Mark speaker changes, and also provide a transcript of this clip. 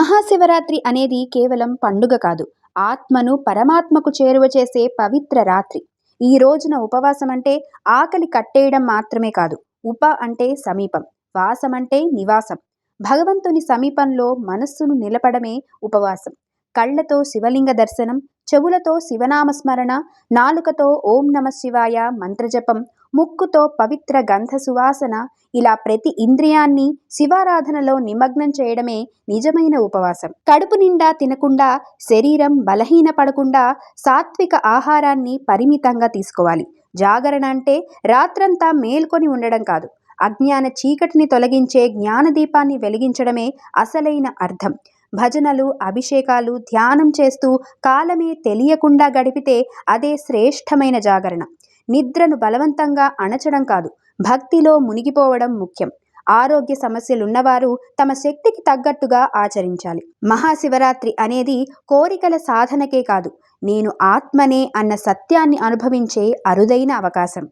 Speaker 1: మహాశివరాత్రి అనేది కేవలం పండుగ కాదు. ఆత్మను పరమాత్మకు చేరువ చేసే పవిత్ర రాత్రి. ఈ రోజున ఉపవాసం అంటే ఆకలి కట్టేయడం మాత్రమే కాదు. ఉప అంటే సమీపం వాసం అంటే నివాసం. భగవంతుని సమీపంలో మనస్సును నిలపడమే ఉపవాసం. కళ్ళతో శివలింగ దర్శనం చెవులతో శివనామస్మరణ నాలుకతో ఓం నమ శివాయ మంత్రజపం ముక్కుతో పవిత్ర గంధ సువాసన ఇలా ప్రతి ఇంద్రియాన్ని శివారాధనలో నిమగ్నం చేయడమే నిజమైన ఉపవాసం. కడుపు నిండా తినకుండా శరీరం బలహీనపడకుండా సాత్విక ఆహారాన్ని పరిమితంగా తీసుకోవాలి. జాగరణ అంటే రాత్రంతా మేల్కొని ఉండడం కాదు. అజ్ఞాన చీకటిని తొలగించే జ్ఞానదీపాన్ని వెలిగించడమే అసలైన అర్థం. భజనలు అభిషేకాలు ధ్యానం చేస్తూ కాలమే తెలియకుండా గడిపితే అదే శ్రేష్టమైన జాగరణ. నిద్రను బలవంతంగా అణచడం కాదు భక్తిలో మునిగిపోవడం ముఖ్యం. ఆరోగ్య సమస్యలున్నవారు తమ శక్తికి తగ్గట్టుగా ఆచరించాలి. మహాశివరాత్రి అనేది కోరికల సాధనకే కాదు నేను ఆత్మనే అన్న సత్యాన్ని అనుభవించే అరుదైన అవకాశం.